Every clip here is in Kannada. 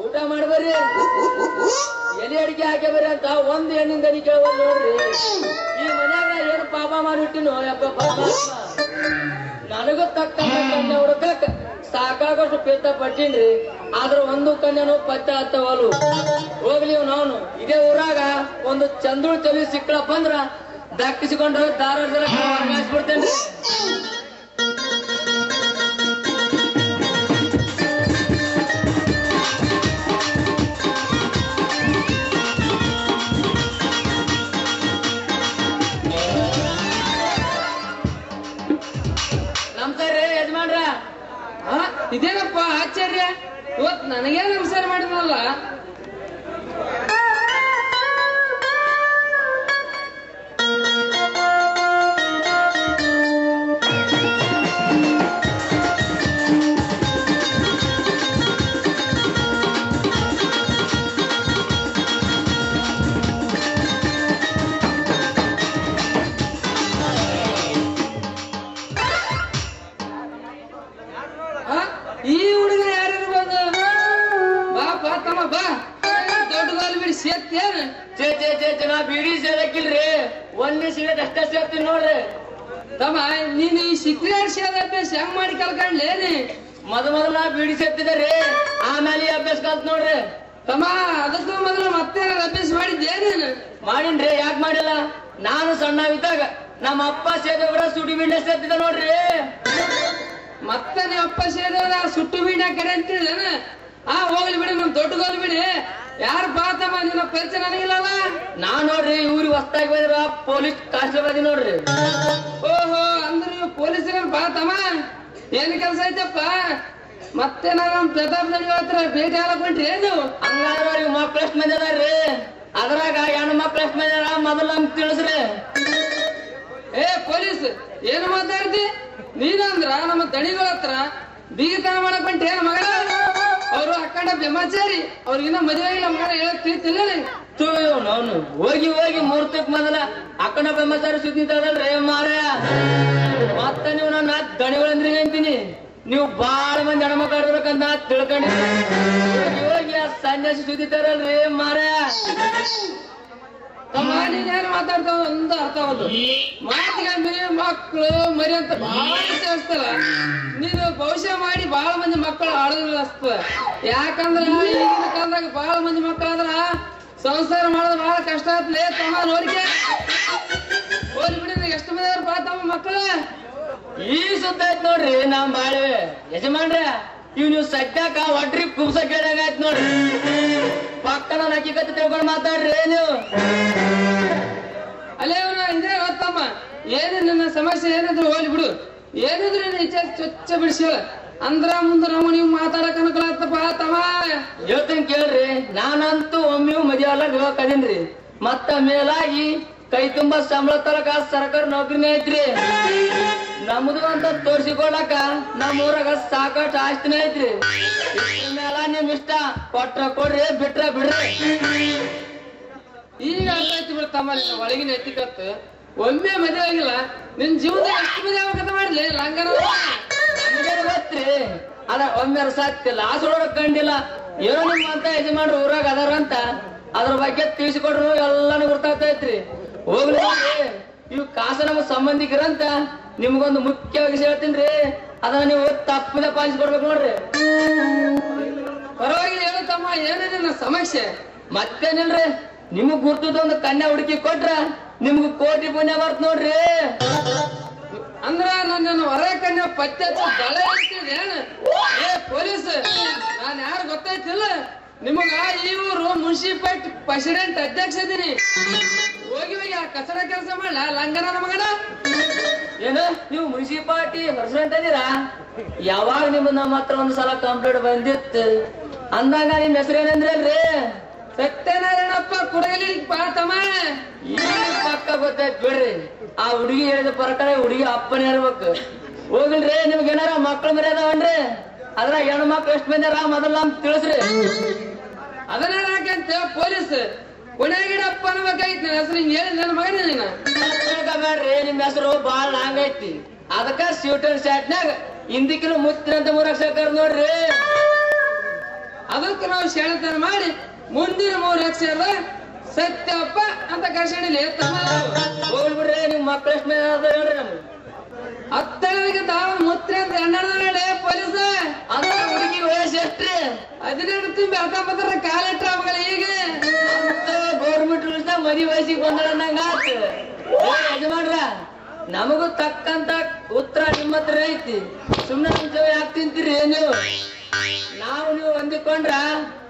ಊಟ ಮಾಡ್ಬರ್ರಿ ಎಲೆ ಅಡಿಗೆ ಹಾಕಿ ಅಂತ ಒಂದ್ ಹೆಣ್ಣಿಂದ ಅಡಿ ಕೇಳ್ಬೋದು ನೋಡ್ರಿ. ಈ ಮನ್ಯಾಗ ಏನು ಪಾಪ ಮಾಡಿಟ್ಟಿನೋ ಯಪ್ಪ, ಪಾಪ ನನಗೂ ತಕ್ಕ ಕನ್ಯೆ ಹುಡುಕಕ್ ಸಾಕಾಗಷ್ಟು ಪೇತ ಪಟ್ಟಿನ್ರಿ. ಆದ್ರ ಒಂದು ಕನ್ಯಾನು ಪತ್ತೆ ಹತ್ತವಲ್ಲು. ಹೋಗ್ಲಿ ನಾನು ಇದೇ ಊರಾಗ ಒಂದು ಚಂದ್ರು ಚಲಿ ಸಿಕ್ಕಳಪ್ಪ ಅಂದ್ರ ದಕ್ಕಿಸಿಕೊಂಡು ದಾರ ಬಿಡ್ತೇನ್ರಿ ನಮಸ್ಕಾರ ರೀ ಯಜಮಾನ್ರ ಇದೇನಪ್ಪ ಆಶ್ಚರ್ಯ? ಇವತ್ ನನಗೇನು ನಮಸ್ಕಾರ ಮಾಡಿದ್ರಲ್ಲ ಬೀಡಿ ಸೇರಕ್ಕಿಲ್ರಿ. ಒಂದೇ ಸಿಗರೇಟ್ ಅಷ್ಟೇ ಸೇರ್ತೀನಿ ನೋಡ್ರಿ. ತಮ್ಮ, ನೀನ್ ಈ ಸಿಕ್ರೇಟ್ ಸೇದ ಅಭ್ಯಾಸ ಹೆಂಗ್ ಮಾಡಿ ಕಲ್ಕೊಂಡ್ಲೇನಿ? ಮೊದ ಮೊದಲ ಬೀಡಿ ಸೇರ್ತಿದ್ದಾರೆ ಆಮೇಲೆ ಈ ಅಭ್ಯಾಸ ಕಲ್ತ್ ನೋಡ್ರಿ. ತಮ್ಮ, ಅದಕ್ಕೂ ಮೊದಲು ಮತ್ತೆ ಅಭ್ಯಾಸ ಮಾಡಿದ್ದೇನೇನು ಮಾಡಿನ್ರಿ, ಯಾಕೆ ಮಾಡಿಲ್ಲ? ನಾನು ಸಣ್ಣ ಇದ್ದಾಗ ನಮ್ಮ ಅಪ್ಪ ಸೇದವ್ರ ಸುಡಿ ಬಿಂಡೆ ಸೇರ್ತಿದ್ದ ನೋಡ್ರಿ. ಮತ್ತೆ ನಿಮ್ಮ ಅಪ್ಪ ಸೇದವ್ರ ಸುಟ್ಟು ಬೀಡ ಕರೆ ಅಂತಿದ್ದೇನ ಆ, ಹೋಗ್ಲಿ ಬಿಡಿ ನಮ್ ದೊಡ್ಡ ಗೋಲ್ ಬಿಡಿ. ಯಾರು ಬಾತಮ್ಮ, ನಿನ್ನ ಪರಿಚಯ ನನಗಿಲ್ಲಲ್ಲ? ನಾ ನೋಡ್ರಿ ಇವ್ರಿಗೆ ಹೊಸ್ತಾಗಿ ಬಂದ್ರ ಪೊಲೀಸ್ ಕಾನ್ಸ್ಟೇಬಲ್ ನೋಡ್ರಿ. ಓಹೋ ಅಂದ್ರೆ ನೀವು ಪೊಲೀಸರ ಬಾ ತಮ್ಮ. ಏನ್ ಕೆಲಸ ಐತಪ್ಪ? ಮತ್ತೆ ನಾನು ಪ್ರತಾಪ್ ನಡಿ ಹತ್ರ ಭೇಟಿ ಹಾಕೊಂಡ್ರಿ ಏನು? ಹಂಗಾದ್ರೆ ಇವ್ ಮಕ್ಳು ಎಷ್ಟ್ ಮಂದಿ ಅದಾರ್ರಿ ಅದ್ರಾಗ ಹೆಣ್ಣು ಮಕ್ಳು ಎಷ್ಟ್ ಮಂದಿ ಅದ ಮೊದಲು ನಮ್ಗೆ ತಿಳಿಸ್ರಿ. ಏ ಪೊಲೀಸ್ ಏನು ಮಾತಾಡ್ತಿ? ನೀನಂದ್ರ ನಮ್ಮ ದಣಿಗಳ ಹತ್ರ ಬೀಗತನ ಮಾಡಕ್ ಬಂಟ್ರಿ ಮಗಳ. ಮಗ ಅವರು ಅಕ್ಕಂಡ ಬ್ರಹ್ಮಚಾರಿ, ಅವ್ರಿಗಿನ್ನ ಮದುವೆ ಇಲ್ಲ ಮಗ ಹೇಳಕ್ ತಿಳಿತಿಲ್ಲ ನಾನು ಹೋಗಿ ಹೋಗಿ ಮೂರ್ತಕ್ ಮೊದಲ ಅಕ್ಕನ ಬ್ರಹ್ಮಚಾರಿ ಸುದ್ದಿ ತದಲ್ರಿ ಮಾರ? ಮತ್ತ ನೀವು ನನ್ನ ದಣಿಗಳಂದ್ರಿ ಅಂತೀನಿ. ನೀವು ಬಾಳ ಮಂದಿ ಹೆಣ್ಮಕ್ಕ ಆಡ್ಬೇಕಂತ ತಿಳ್ಕೊಂಡಿದ್ದೀನಿ. ಹೋಗಿ ಹೋಗಿ ಆ ಸನ್ಯಾಸಿ ಸುದ್ದಿ ತರಲ್ರಿ ಮಾರ? ತಮ್ಮ ನೀನೇನು ಮಾತಾಡ್ತಾವ ಒಂದು ಅರ್ಥ ಮಾತಿಗಮ್ಮಿ ಮಕ್ಕಳು ಮರಿ ಅಂತ ಬಹಳ ಸೇರಿಸ್ತಲ್ಲ ನೀನು ಭವಿಷ್ಯ ಮಾಡಿ ಬಹಳ ಮಂದಿ ಮಕ್ಕಳು ಅಸ್ತ ಯಾಕಂದ್ರ ಈಗಿನ ಕಾಲದಾಗ ಬಹಳ ಮಂದಿ ಮಕ್ಕಳು ಆದ್ರ ಸಂಸಾರ ಮಾಡೋದು ಬಹಳ ಕಷ್ಟ ಆತ್ಲೇ ತಮ್ಮ ನೋಡಿಕೆ. ಬಿಡಿ ಎಷ್ಟು ಮಂದಿ ಬಾ ತಮ್ಮ ಮಕ್ಕಳು? ಈ ಸುತ್ತ ಆಯ್ತು ನೋಡ್ರಿ ನಾವ್ ಬಾಳೆ ಯಜಮಾನ್ರ ಇವ್ ನೀವು ಸದ್ಯಾಕ ಒಟ್ರಿ ಕುಬ್ಸ ಕೇಳಂಗ ಆಯ್ತು ನೋಡ್ರಿ ಪಕ್ಕನ ನಕ್ಕಿಕತ್ತಿ ತಿಳ್ಕೊಂಡ್ ಮಾತಾಡ್ರಿ ನೀವು ಅಲ್ಲೇ ಇವ್ರು ಅಂದ್ರೆ ಗೊತ್ತಮ್ಮ ಏನು ನನ್ನ ಸಮಸ್ಯೆ ಏನಿದ್ರು ಹೋಗ್ಲಿ ಬಿಡು. ಏನಿದ್ರು ನಿನ್ನ ಇಚ್ಛೆ ಚೊಚ್ಚ ಬಿಡಿಸಿ. ಅಂದ್ರ ಮುಂದೆ ನಾವು ನೀವು ಮಾತಾಡಕ್ ಅನ್ಕೊಳತ್ತಪ್ಪ ತಮ್ಮ. ಹೇಳ್ತೀನಿ ಕೇಳ್ರಿ, ನಾನಂತೂ ಒಮ್ಮೆ ಮದುವೆ ಅಲ್ಲ ಮತ್ತ ಮೇಲಾಗಿ ಕೈ ತುಂಬಾ ಸಂಬಳ ತರಕ ಸರ್ಕಾರ ನೌಕರಿನೇ ಐತ್ರಿ. ನಮ್ದು ಅಂತ ತೋರ್ಸಿಕೊಳಕ ನಮ್ಮ ಊರಾಗ ಸಾಕಷ್ಟು ಆಸ್ತಿನೇ ಐತ್ರಿ. ಮೇಲ ನಿಮ್ ಇಷ್ಟ, ಕೊಟ್ರ ಕೊಡ್ರಿ, ಬಿಟ್ರ ಬಿಡ್ರಿ. ಈಗ ಅರ್ಥ ಬಿಡ ತಮ್ಮಲ್ಲಿ ಒಳಗಿನ ಎತ್ತಿಕತ್ತು. ಒಮ್ಮೆ ಮದುವೆ ಆಗಿಲ್ಲ, ನಿನ್ ಜೀವನ ಎಷ್ಟು ಮದುವೆ ಆಗಬೇಕಂತ ಮಾಡ್ಲಿ, ಲಂಗನ ಗೊತ್ತ್ರಿ? ಅದ ಒಮ್ಮೆ ಸತ್ತಿಲ್ಲ ಆಸೊಳಗ ಕಂಡಿಲ್ಲ. ಏನೋ ನಿಮ್ಮ ಅಂತ ಯಜಮಾನ್ರು ಊರಾಗ ಅದಾರ ಅಂತ, ಅದ್ರ ಬಗ್ಗೆ ತಿಳಿಸಿಕೊಡ್ರು ಎಲ್ಲಾನು ಗೊತ್ತಾಗ್ತೈತ್ರಿ ಹೋಗ್ಲಿ ಇವ್ ಕಾಸ ನಮ್ಮ ಸಂಬಂಧಿಕರಂತ ನಿಮ್ಗೊಂದು ಮುಖ್ಯವಾಗಿ ವಿಷಯ ಹೇಳ್ತೀನಿ ಅದನ್ನ ನೀವು ತಪ್ಪದ ಪಾಲಿಸ್ಕೊಡ್ಬೇಕು ನೋಡ್ರಿ. ಪರವಾಗಿಲ್ಲ ಹೇಳು ತಮ್ಮ, ಏನಿದೆ ನನ್ನ ಸಮಸ್ಯೆ? ಮತ್ತೇನಿಲ್ರಿ? ನಿಮಗ್ ಗುರ್ತದ ಒಂದು ಕನ್ಯಾ ಹುಡುಕಿ ಕೊಟ್ರ ನಿಮ್ಗ ಕೋಟಿ ಪುಣ್ಯ ಬರ್ತ ನೋಡ್ರಿ. ಅಂದ್ರ ನನ್ನ ಹೊರ ಕನ್ಯಾ ಪತ್ತೆ ಏನ್ ಏ ಪೊಲೀಸ್, ನಾನು ಯಾರು ಗೊತ್ತಾಯ್ತಿಲ್ಲ? ನಿಮಗ ಈ ಊರು ಮುನ್ಸಿಪಲ್ ಪ್ರೆಸಿಡೆಂಟ್ ಅಧ್ಯಕ್ಷ ಇದೀನಿ. ಹೋಗಿ ಹೋಗಿ ಆ ಕಸರ ಕೆಲಸ ಮಾಡ ಲಂಗನ ಮಗನ? ಏನು? ನೀವು ಮುನ್ಸಿಪಾಲ್ಟಿ ಪ್ರೆಸಿಡೆಂಟ್ ಅದೀರಾ ಯಾವಾಗ ನಿಮ್ ನಮ್ಮ ಹತ್ರ ಒಂದ್ ಸಲ ಕಂಪ್ಲೇಂಟ್ ಬಂದಿತ್ತು? ಅಂದಾಗ ನಿಮ್ ಹೆಸರು ಏನಂದ್ರಲ್ರಿ? ಸತ್ಯನಾರಾಯಣಪ್ಪ ಕುಡಗಲಿ ಪಾತಮ್ಮ ಪಕ್ಕ ಗೊತ್ತಾಯ್ತು ಬಿಡ್ರಿ. ಆ ಹುಡುಗಿ ಹೇಳಿದ ಪ್ರಕಾರ ಹುಡುಗಿ ಅಪ್ಪನ ಇರ್ಬೇಕು. ಹೋಗಿಲ್ರಿ ನಿಮ್ಗೆ ಏನಾರ ಮಕ್ಳು ಮರ್ಯಾದ ಅನ್ರಿ ಅದ್ರಾಗ ಹೆಣ್ಮಕ್ಳು ಎಷ್ಟು ಬಂದಾರ ಮೊದಲ ನಮ್ ತಿಳಿಸ್ರಿ. ಪೊಲೀಸ್ ಬಗ್ಗೆ ಐತಿ ನನ್ನ ಹೆಸರು ಹಿಂಗ್ ಹೇಳಿ ನನ್ನ ಮಗನ ನೀನು. ನಿಮ್ ಹೆಸರು ಬಾಳ ಲಾಂಗ್ ಐತಿ. ಅದಕ್ಕ ಸ್ಯೂಟನ್ ಶಾಟ್ನಾಗ ಹಿಂದಿಕಿನ ಮುತ್ತಿನಂತ ಮೂರ್ ಅಕ್ಷರ ನೋಡ್ರಿ. ಅದಕ್ಕೆ ನಾವು ಶೇಣತನ ಮಾಡಿ ಮುಂದಿನ ಮೂರು ಅಕ್ಷರ ಸತ್ಯಪ್ಪ ಅಂತ ಕರ್ಸಣಿಲಿ ತಮ್ಮ. ಹೋಗ್ಲಿ ಬಿಡ್ರಿ ನಿಮ್ ಅದ ಹೇಳ್ರಿ ನಮ್ಗೆ. ಹತ್ತನೇದಕ್ಕೆ ತಾವು ಮುತ್ತಿನ ಅಂತ ಎಣ್ಣೆ ಪೊಲೀಸ ಅಂತ ಹುಡುಗಿ ವಯಸ್ಸು ಎಷ್ಟ್ರಿ ಹದಿನೆಂಟು ತುಂಬಿ ಹತ್ತೊಂಬತ್ತರ ಕಾಲಿಟ್ಟ ಅವುಗಳ ಈಗ ಗೌರ್ಮೆಂಟ್ ರೂಲ್ಸ್ ಮದಿ ವಯಸ್ಸಿಗೆ ಬಂದಂಗ ಯಜಮಾನ್ರ, ನಮಗೂ ತಕ್ಕಂತ ಉತ್ತರ ನಿಮ್ಮ ಹತ್ರ ಐತಿ. ಸುಮ್ಮನೆ ನಮ್ ಜೀವ ಯಾಕೆ ತಿಂತೀರಿ ನೀವು? ನಾವು ನೀವು ಹೊಂದಿಕೊಂಡ್ರ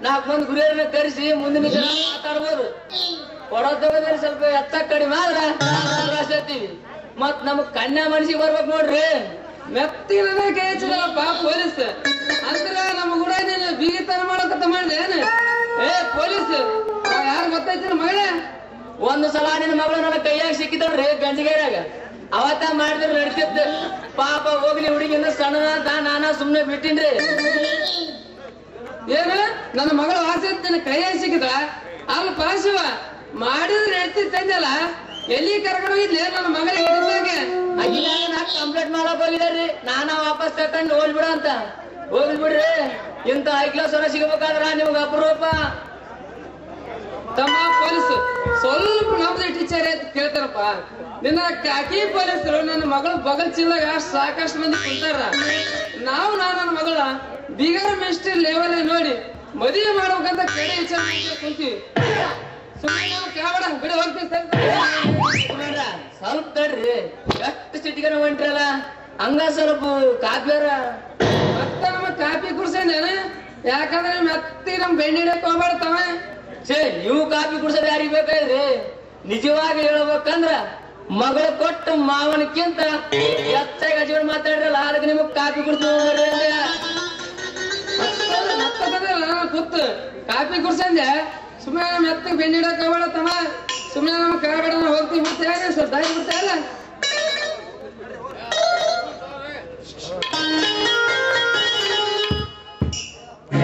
ನಾಲ್ಕು ಮಂದಿ ಗುರಿಯರನ್ನ ಕರೆಸಿ ಮುಂದಿನ ಜನ ಮಾತಾಡ್ಬೋದು. ಕೊಡೋದ್ರೆ ಸ್ವಲ್ಪ ಎತ್ತ ಕಡಿಮೆ ಆದ್ರ ಮತ್ ನಮಗ್ ಕನ್ಯಾ ಮನ್ಸಿಗೆ ಬರ್ಬೇಕು ನೋಡ್ರಿ. ಮೆತ್ತಿನ ಪೊಲೀಸ್. ಅಂದ್ರ ನಮ್ಮ ಕೂಡ ಮಾಡಿದೆ ಏ ಪೊಲೀಸ್ ಯಾರು ಗೊತ್ತೈತಿ ಮಗಳ? ಒಂದು ಸಲ ನಿನ್ನ ಮಗಳ ನನ್ನ ಕೈಯಾಗ ಸಿಕ್ಕಿದಳ್ರಿ ಗಂಜಿಗೇರಾಗ ಅವತ್ತ ಮಾಡಿದ್ರೆ ನಡ್ತಿತ್ತು ಪಾಪ ಹೋಗ್ಲಿ ಹುಡುಗಿನ ಸಣ್ಣ ಅಂತ ನಾನ ಸುಮ್ನೆ ಬಿಟ್ಟಿನ್ರಿ. ಏನು? ನನ್ನ ಮಗಳ ಆಸೆ ನನ್ನ ಕೈಯಾಗ ಸಿಕ್ಕಿದ? ಅಲ್ಲ ಪಾಶಿವ ಮಾಡಿದ್ರೆ ನಡ್ತಿ ತಂದಲ್ಲ ಎಲ್ಲಿ ಕರ್ಕೊಂಡು ಹೋಗಿದ್ಲೆ ನನ್ನ ಮಗಳ ಹಿಡಿದಾಗ? ಕಂಪ್ಲೇಂಟ್ ಮಾಡಕ್ ಹೋಗಿದಾರ್ರಿ ನಾನ ವಾಪಸ್ ತಕೊಂಡು ಹೋಗ್ಬಿಡ ಅಂತ. ಹೋಗ್ಲಿ ಬಿಡ್ರಿ. ಇಂತ ಹೈ ಕ್ಲಾಸ್ ಅವರ ಸಿಗಬೇಕಾದ್ರ ನಿಮ್ಗೆ ಅಪರೂಪ. ತಮ್ಮ ಪೊಲೀಸ್, ಸ್ವಲ್ಪ ನಮ್ದು ಟೀಚರ್ ಅಂತ ಕೇಳ್ತಾರಪ್ಪ. ನಿನ್ನ ಕಾಕಿ ಪೊಲೀಸರು ನನ್ನ ಮಗಳ ಬಗಲ್ ಚೀಲದಾಗ ಸಾಕಷ್ಟು ಮಂದಿ ಕುಂತಾರ. ನಾವು ನಾ ನನ್ನ ಮಗಳ ಬಿಗರ್ ಮಿಸ್ಟರ್ ಲೆವೆಲ್ ನೋಡಿ ಮದುವೆ ಮಾಡ್ಬೇಕಂತ ಕಡೆ ವಿಚಾರ ಕುಂತೀವಿ. ಬಿಡಿ ಹೋಗ್ತೀವಿ ಸ್ವಲ್ಪ ತಡ್ರಿ. ಎಷ್ಟು ಸಿಟಿಗನ ಹೊಂಟ್ರಲ್ಲ? ಹಂಗ ಸ್ವಲ್ಪ ಕಾಪ್ಯಾರ ನಮ್ಮ ಕಾಪಿ ಕುಡ್ಸೇನ ಯಾಕಂದ್ರೆ ಮತ್ತೆ ನಮ್ ಬೆಣ್ಣಿಡೆ ತಗೊಂಡ್ಬಾರ್ತಾವ ಸೇ ನೀವು ಕಾಪಿ ಕುಡ್ಸೋದು ಯಾರಿಗೆ ಬೇಕಾಯ್ರಿ ನಿಜವಾಗಿ ಹೇಳ್ಬೇಕಂದ್ರ ಮಗಳು ಕೊಟ್ಟು ಮಾವನಕ್ಕಿಂತ ಎತ್ತಾಗ ಅಜ್ಜಿ ಮಾತಾಡ್ರಲ್ಲ, ಅದಕ್ಕೆ ನಿಮಗ್ ಕಾಪಿ ಕುಡ್ಸಲ್ಲ ಕೂತ್. ಕಾಪಿ ಕುಡ್ಸಂದೆ ಸುಮ್ಮನೆ ನಮ್ಮ ಎತ್ತಗೆ ಬೆಣ್ಣಿಡಕ್ಕೆ ತಮ್ಮ ಸುಮ್ಮನೆ ನಮ್ಮ ಕಳಬೇಡ ಹೋಗ್ತೀವಿ ಮತ್ತೆ ಹೇಗೆ? ಸರ್ ದಾರಿ ಬಿಡ್ತಾ